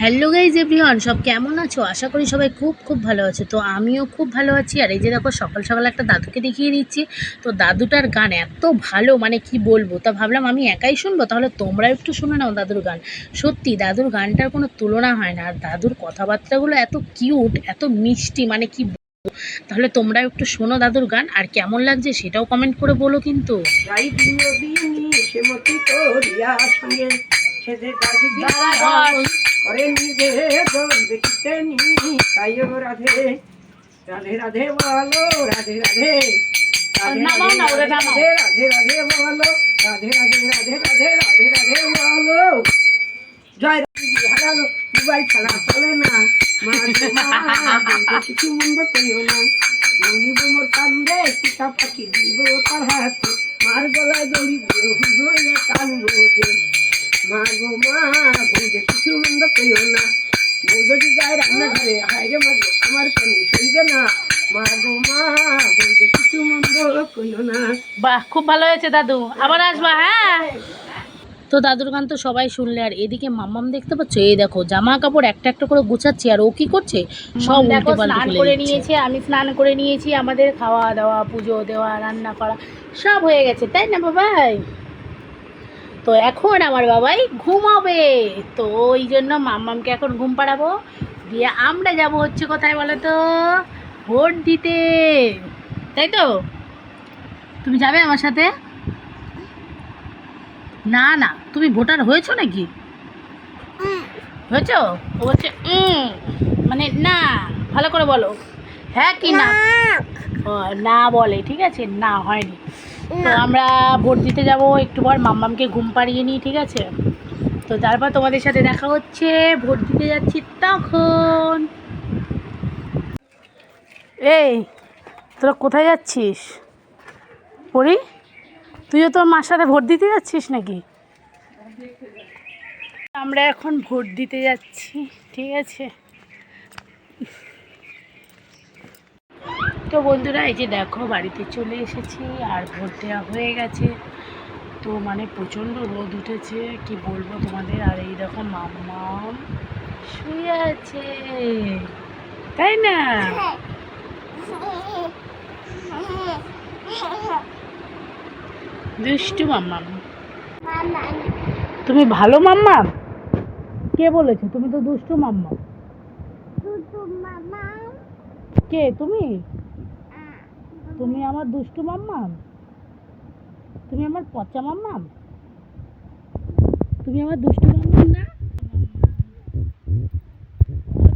Hello guys everyone সব কেমন আছো? আশা করি সবাই খুব খুব ভালো আছে। তো আমিও খুব ভালো আছি। আর এই যে দেখো সকাল সকাল একটা দাদুকে দেখিয়ে দিচ্ছি। তো দাদুটার গান এত ভালো মানে কি বলব? তা ভাবলাম আমি একাই শুনব? তাহলে তোমরা একটু শুনে নাও দাদুর গান। সত্যি দাদুর গানটার কোনো তুলনা হয় না। আর দাদুর কথাবার্তাগুলো এত কিউট এত মিষ্টি মানে কি বলব। তাহলে তোমরা একটু শোনো দাদুর গান। আর কেমন লাগছে সেটাও কমেন্ট করে বলো কিন্তু। সঙ্গে। করে নিজে দেখিতে নি তাই রাধে। রাধে রাধে বলো রাধে রাধে রাধে রাধে বলো। কিছু না। বউ যদি যায় রান্নাঘরে হাইরে মা আমার কেন সইবে না। মা গো মা বলতে কিছু মন্দ করিও না। বাহ খুব ভালো হয়েছে দাদু। আবার আসবা হ্যাঁ? তো দাদুর গান তো সবাই শুনলে আর এদিকে মাম্মাম দেখতে পাচ্ছ? এই দেখো জামা কাপড় একটা একটা করে গুছাচ্ছি আর ও কি করছে? সব পাল্টে স্নান করে নিয়েছে আমি স্নান করে নিয়েছি আমাদের খাওয়া দাওয়া পুজো দেওয়া রান্না করা সব হয়ে গেছে তাই না বাবাই? তো এখন আমার বাবাই ঘুমাবে। তো ওই জন্য মাম্মামকে এখন ঘুম পাড়াবো। দিয়ে আমরা যাব হচ্ছে কোথায় বলো তো ভোট দিতে। তাই তো? তুমি যাবে আমার সাথে? না না। তুমি ভোটার হয়েছো নাকি? হয়েছো? ও বলছে উম, মানে না ভালো করে বলো। হ্যাঁ কি না? না বলে। ঠিক আছে? না হয়নি। তো আমরা ভোট দিতে যাব একটু পর মাম্মামকে ঘুম পাড়িয়ে নিই ঠিক আছে? তো তারপর তোমাদের সাথে দেখা হচ্ছে ভোট দিতে যাচ্ছি তখন। এই তোরা কোথায় যাচ্ছিস? পড়ি তুইও তোর মার সাথে ভোট দিতে যাচ্ছিস নাকি? আমরা এখন ভোট দিতে যাচ্ছি ঠিক আছে? তো বন্ধুরা এই যে দেখো বাড়িতে চলে এসেছি আর ভোট দেওয়া হয়ে গেছে। তো মানে প্রচণ্ড রোদ উঠেছে কি বলব তোমাদের? আর এই দেখো মাম্মাম শুয়ে আছে। তাই না? দুষ্টু মাম্মাম। তুমি ভালো মাম্মাম? কে বলেছে? তুমি তো দুষ্টু মাম্মাম। কে? তুমি? তুমি আমার দুষ্টু মাম্মাম? তুমি আমার পচা মাম্মাম? তুমি আমার দুষ্টু মাম্মাম না?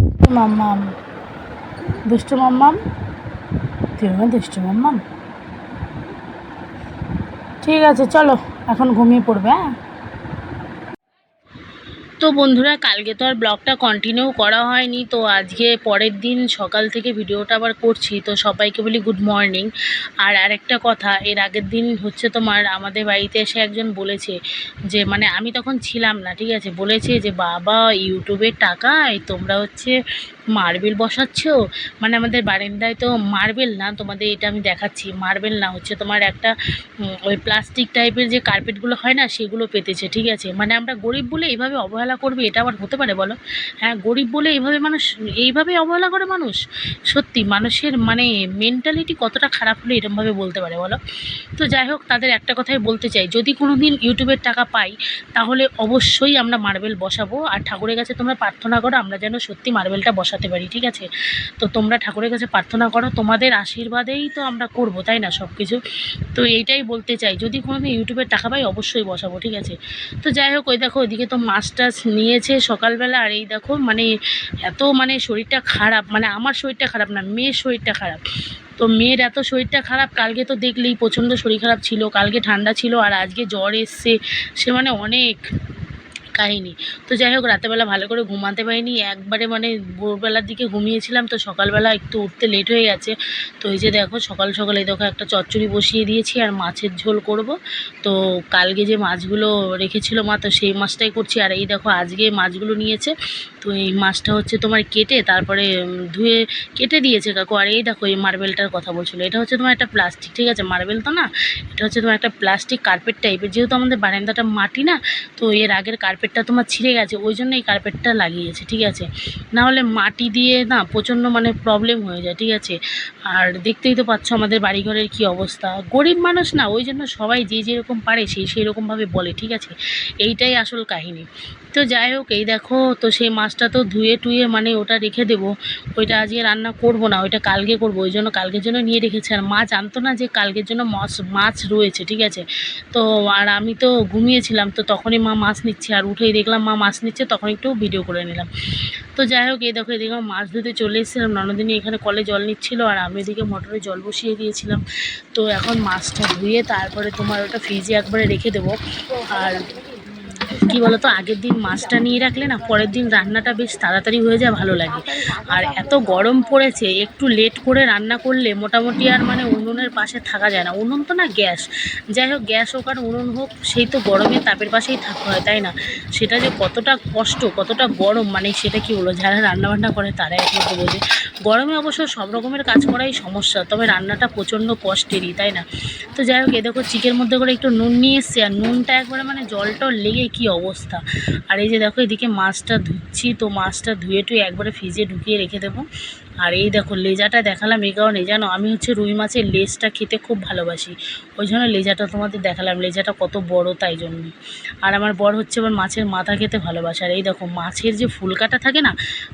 দুষ্টু মাম্মাম। দুষ্টু মাম্মাম? তুমি আমার দুষ্টু মাম্মাম? ঠিক আছে, চলো, এখন ঘুমিয়ে পড়বে হ্যাঁ? তো বন্ধুরা, কালকে তো আর ব্লগটা কন্টিনিউ করা হয়নি, তো আজকে পরের দিন সকাল থেকে ভিডিওটা আবার করছি, তো সবাইকে বলি গুড মর্নিং আর আরেকটা কথা, এর আগের দিন হচ্ছে তোমার আমাদের বাড়িতে এসে একজন বলেছে যে মানে আমি তখন ছিলাম না, ঠিক আছে? বলেছে যে, বাবা ইউটিউবের টাকায় তোমরা হচ্ছে মার্বেল বসাচ্ছ? মানে আমাদের বারান্দায় তো মার্বেল না, তোমাদের এটা আমি দেখাচ্ছি। মার্বেল না, হচ্ছে তোমার একটা ওই প্লাস্টিক টাইপের যে কার্পেটগুলো হয় না, সেগুলো পেতেছে, ঠিক আছে? মানে আমরা গরিব বলে এইভাবে অবহেলা করবে, এটা আবার হতে পারে বলো? হ্যাঁ গরিব বলে এইভাবে মানুষ, এইভাবে অবহেলা করে মানুষ? সত্যি, মানুষের মানে মেন্টালিটি কতটা খারাপ হলে এরমভাবে বলতে পারে বলো? তো যাই হোক, তাদের একটা কথাই বলতে চাই, যদি কোনো দিন ইউটিউবের টাকা পাই, তাহলে অবশ্যই আমরা মার্বেল বসাবো। আর ঠাকুরের কাছে তোমরা প্রার্থনা করো, আমরা যেন সত্যি মার্বেলটা বসাতে পারি, ঠিক আছে? তো তোমরা ঠাকুরের কাছে প্রার্থনা করো, তোমাদের আশীর্বাদেই তো আমরা করব, তাই না সব কিছু তো এইটাই বলতে চাই, যদি কোনো দিন ইউটিউবের টাকা পাই অবশ্যই বসাবো, ঠিক আছে? তো যাই হোক, ওই দেখো, ওইদিকে তো মাছ টাছ নিয়েছে সকালবেলা, আর এই দেখো মানে এত মানে শরীরটা খারাপ মানে আমার শরীরটা খারাপ না, মেয়ের শরীরটা খারাপ। তো মেয়ের এত শরীরটা খারাপ, কালকে তো দেখলেই প্রচণ্ড শরীর খারাপ ছিল, কালকে ঠান্ডা ছিল, আর আজকে জ্বর এসছে, সে মানে অনেক। কাহিনী। তো যাই হোক রাতেরবেলা ভালো করে ঘুমাতে পারিনি। একবারে মানে ভোরবেলার দিকে ঘুমিয়েছিলাম, তো সকালবেলা একটু উঠতে লেট হয়ে গেছে। তো এই যে দেখো, সকাল সকাল দেখো একটা চচ্চড়ি বসিয়ে দিয়েছি আর মাছের ঝোল করব। তো কালকে যে মাছগুলো রেখেছিল মা, তো সেই মাছটাই করছি। আর এই দেখো, আজকে মাছগুলো নিয়েছে। তো এই মাছটা হচ্ছে তোমার কেটে তারপরে ধুয়ে কেটে দিয়েছে কাকু। আর এই দেখো, এই মার্বেলটার কথা বলছিলো। এটা হচ্ছে তোমার একটা প্লাস্টিক ঠিক আছে? মার্বেল তো না? এটা হচ্ছে তোমার একটা প্লাস্টিক কার্পেট টাইপের যেহেতু আমাদের বারান্দাটা মাটি না, তো এর আগের কার্পেট কার্পেটটা তোমার ছিঁড়ে গেছে, ওই জন্য এই কার্পেটটা লাগিয়েছে, ঠিক আছে? না হলে মাটি দিয়ে না প্রচণ্ড মানে প্রবলেম হয়ে যায়, ঠিক আছে? আর দেখতেই তো পাচ্ছ আমাদের বাড়িঘরের কি অবস্থা। গরিব মানুষ না, ওই জন্য সবাই যে যেরকম পারে সেই সেই রকমভাবে বলে, ঠিক আছে? এইটাই আসল কাহিনী। তো যাই হোক, এই দেখো, তো সেই মাছটা তো ধুয়ে টুয়ে মানে ওটা রেখে দেবো। ওইটা আজকে রান্না করব না, ওইটা কালকে করব, ওই জন্য কালকের জন্য নিয়ে রেখেছি। আর মা জানতো না যে কালকের জন্য মাছ মাছ রয়েছে, ঠিক আছে? তো, আর আমি তো ঘুমিয়েছিলাম, তো তখনই মা মাছ নিচ্ছে, আর উঠেই দেখলাম মা মাছ নিচ্ছে, তখন একটু ভিডিও করে নিলাম। তো যাই হোক, এই দেখো আমার মাছ ধুতে চলে এসেছিলাম। ননদিনী এখানে কলে জল নিচ্ছিল আর আমি এদিকে মোটরে জল বসিয়ে দিয়েছিলাম। তো এখন মাছটা ধুয়ে তারপরে তোমার ওটা ফ্রিজে একবারে রেখে দেবো। আর কি বলতো, আগের দিন মাছটা নিয়ে রাখলে না, পরের দিন রান্নাটা বেশ তাড়াতাড়ি হয়ে যায়, ভালো লাগে। আর এত গরম পড়েছে, একটু লেট করে রান্না করলে মোটামুটি আর মানে উনুনের পাশে থাকা যায় না। উনুন তো না গ্যাস। যাই হোক, গ্যাস হোক আর উনুন হোক, সেই তো গরমে তাপের পাশেই থাকতে হয়, তাই না? সেটা যে কতটা কষ্ট, কতটা গরম মানে সেটা কি বলো যারা রান্নাবান্না করে তারা একমাত্র বোঝে। গরমে অবশ্য সব রকমের কাজ করাই সমস্যা, তবে রান্নাটা প্রচণ্ড কষ্টেরই, তাই না? তো যাই হোক, এ দেখো, চিকের মধ্যে করে একটু নুন নিয়ে এসছে, আর নুনটা একবারে মানে জল টল লেগে কি অবস্থা। আর এই যে দেখো, এদিকে মাছটা ধুচ্ছি, তো মাছটা ধুয়ে টুয়ে একবারে ফ্রিজে ঢুকিয়ে রেখে দেবো। আর এই দেখো, লেজাটা দেখালাম, এই কারণে জানো, আমি হচ্ছে রুই মাছের লেজটা খেতে খুব ভালোবাসি। ওই জন্য লেজাটা তোমাদের দেখালাম, লেজাটা কত বড় তাই জন্য। আর আমার বর হচ্ছে আবার মাছের মাথা খেতে ভালোবাসে। আর এই দেখো, মাছের যে ফুলকাটা থাকে না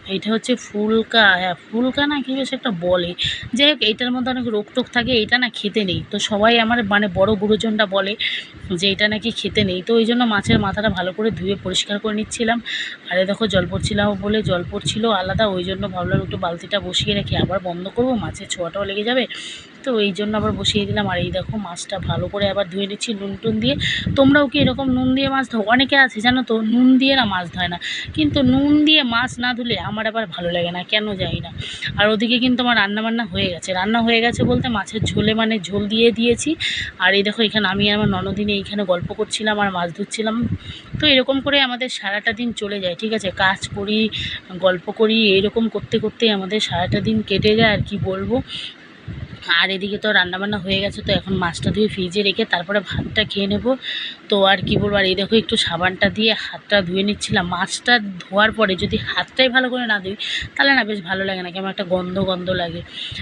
এটা হচ্ছে ফুলকা হ্যাঁ ফুলকা না কি বেশ একটা বলে। যাই হোক, এইটার মধ্যে অনেক রোগ টোক থাকে, এইটা না খেতে নেই। তো সবাই আমার মানে বড় গুরুজনরা বলে যে এটা নাকি খেতে নেই। তো ওই জন্য মাছের মাথাটা ভালো করে ধুয়ে পরিষ্কার করে নিচ্ছিলাম। আর এই দেখো, জল পড়ছিলাম বলে জল পড়ছিল আলাদা, ওই জন্য ভাবলাম একটু বালতিটা বসিয়ে রেখে আবার বন্ধ করব মাছের ছোঁয়াটাও লেগে যাবে। তো এই জন্য আবার বসিয়ে দিলাম। আর এই দেখো, মাছটা ভালো করে আবার ধুয়ে নিচ্ছি নুন টুন দিয়ে। তোমরাও কি এরকম নুন দিয়ে মাছ ধো? অনেকে আছে জানো তো, নুন দিয়ে না মাছ ধয় না। কিন্তু নুন দিয়ে মাছ না ধুলে আমার আবার ভালো লাগে না, কেন জানি না। আর ওদিকে কিন্তু আমার রান্না বান্না হয়ে গেছে। রান্না হয়ে গেছে বলতে মাছের ঝোলে মানে ঝোল দিয়ে দিয়েছি। আর এই দেখো, এখানে আমি আমার ননদিনে এইখানে গল্প করছিলাম আর মাছ ধুচ্ছিলাম তো এরকম করে আমাদের সারাটা দিন চলে যায়, ঠিক আছে? কাজ করি, গল্প করি, এরকম করতে করতে আমাদের সারাটা দিন কেটে যায়। আর কি বলব? আর এদিকে তো রান্নাবান্না হয়ে গেছে, তো এখন মাছটা ধুয়ে ফ্রিজে রেখে তারপরে ভাতটা খেয়ে নেব। তো আর কি বলব, আর এই দেখো একটু সাবানটা দিয়ে হাতটা ধুয়ে নিচ্ছিলাম। মাছটা ধোয়ার পরে যদি হাতটাই ভালো করে না ধুই, তাহলে না বেশ ভালো লাগে না, কেমন একটা গন্ধ গন্ধ লাগে।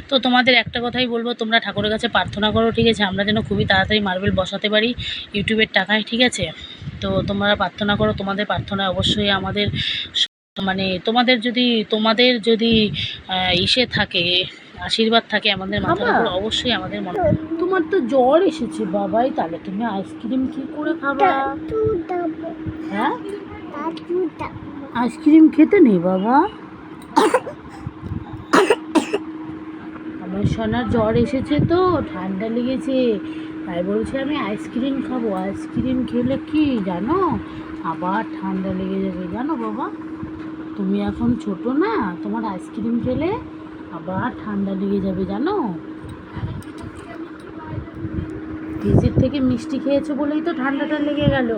তো তোমাদের একটা কথাই বলব, তোমরা ঠাকুরের কাছে প্রার্থনা করো, ঠিক আছে? আমরা যেন খুবই তাড়াতাড়ি মার্বেল বসাতে পারি ইউটিউবের টাকায়, ঠিক আছে? তো তোমরা প্রার্থনা করো, তোমাদের প্রার্থনা অবশ্যই আমাদের মানে তোমাদের যদি তোমাদের যদি ইসে থাকে আশীর্বাদ থাকে আমাদের মাথার। উপর অবশ্যই আমাদের মনে তোমার তো জ্বর এসেছে বাবাই তাহলে তুমি আইসক্রিম কি করে খাবা? হ্যাঁ? আইসক্রিম খেতে নেই বাবা? আমার সোনার জ্বর এসেছে তো ঠান্ডা লেগেছে। তাই বলছে আমি আইসক্রিম খাব। আইসক্রিম খেলে কি জানো? আবার ঠান্ডা লেগে যাবে। জানো বাবা? তুমি এখন ছোট না তোমার আইসক্রিম খেলে আবার ঠান্ডা লেগে যাবে জানো? ফ্রিজের থেকে মিষ্টি খেয়েছো বলেই তো ঠান্ডাটা লেগে গেল।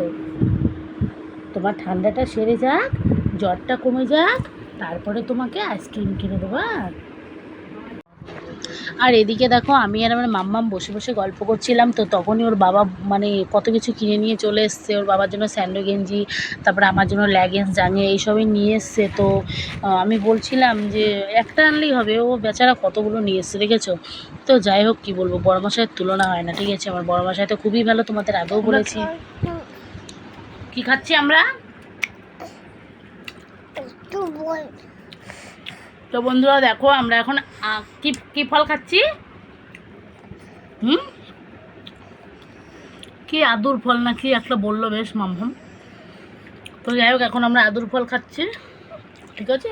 তোমার ঠান্ডাটা সেরে যাক, জ্বরটা কমে যাক, তারপরে তোমাকে আইসক্রিম কিনে দেবো আর এদিকে দেখো, আমি আর আমার মাম্মাম বসে বসে গল্প করছিলাম। তো তখনই ওর বাবা মানে কত কিছু কিনে নিয়ে চলে এসছে। ওর বাবার জন্য স্যান্ডো গেঞ্জি, তারপরে আমার জন্য ল্যাগেন্স জাঙিয়ে এইসবই নিয়ে এসছে। তো আমি বলছিলাম যে, একটা আনলেই হবে। ও বেচারা কতগুলো নিয়ে এসছে, দেখেছ? তো যাই হোক, কী বলব বড়মশাইয়ের তুলনা হয় না, ঠিক আছে? আমার বড়মশাই তো খুবই ভালো, তোমাদের আগেও বলেছি। কি খাচ্ছি আমরা? তো বন্ধুরা দেখো, আমরা এখন কি কি ফল খাচ্ছি? হুম? কি আদুর ফল না কি একটা বলল বেশ মামহাম। তো যাই হোক, এখন আমরা আদুর ফল খাচ্ছি। ঠিক আছে?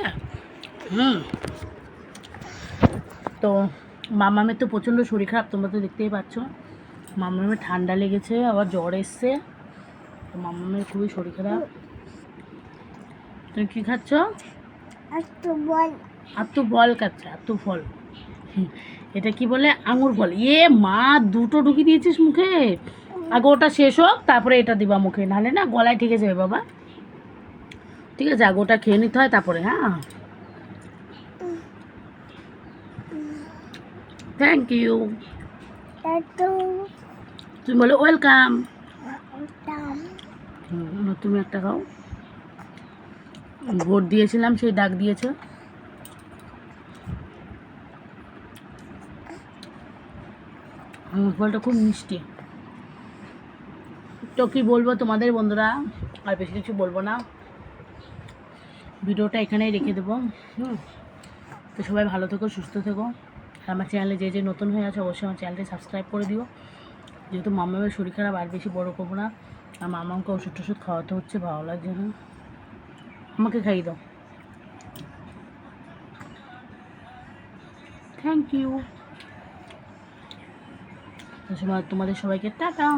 হুম। তো মামামের তো প্রচণ্ড শরীর খারাপ, তোমরা তো দেখতেই পাচ্ছ। মামামের ঠান্ডা লেগেছে, আবার জ্বর এসছে। তো মামামের খুবই শরীর খারাপ। তুমি কী খাচ্ছ? আত্তু ফল খাচ্ছে আত্তু ফল হুম, এটা কি বলে? আঙুর ফল এ মা দুটো ঢুকিয়ে দিয়েছিস মুখে? আগে ওটা শেষ হোক তারপরে এটা দিবা মুখে। নাহলে না গলায় ঠিক যাবে বাবা। ঠিক আছে আগে ওটা খেয়ে নিতে হয় তারপরে হ্যাঁ? থ্যাংক ইউ তুমি বলো ওয়েলকাম তুমি একটা খাও। ভোট দিয়েছিলাম সেই ডাক দিয়েছে। মুগ ফলটা খুব মিষ্টি। তো কি বলব তোমাদের বন্ধুরা? আর বেশি কিছু বলব না। ভিডিওটা এখানেই রেখে দেবো। হুম। তো সবাই ভালো থেকো, সুস্থ থেকো। আর আমার চ্যানেলে যে যে নতুন হয়ে আছে, অবশ্যই আমার চ্যানেলটি সাবস্ক্রাইব করে দিও। যেহেতু মামামের শরীর খারাপ, আর বেশি বড় করব না। আর মামাকে ওষুধ টষুধ খাওয়াতে হচ্ছে ভালো লাগছে না। আমাকে খাইয়ে দাও। থ্যাংক ইউ তোমাদের সবাইকে টাটা।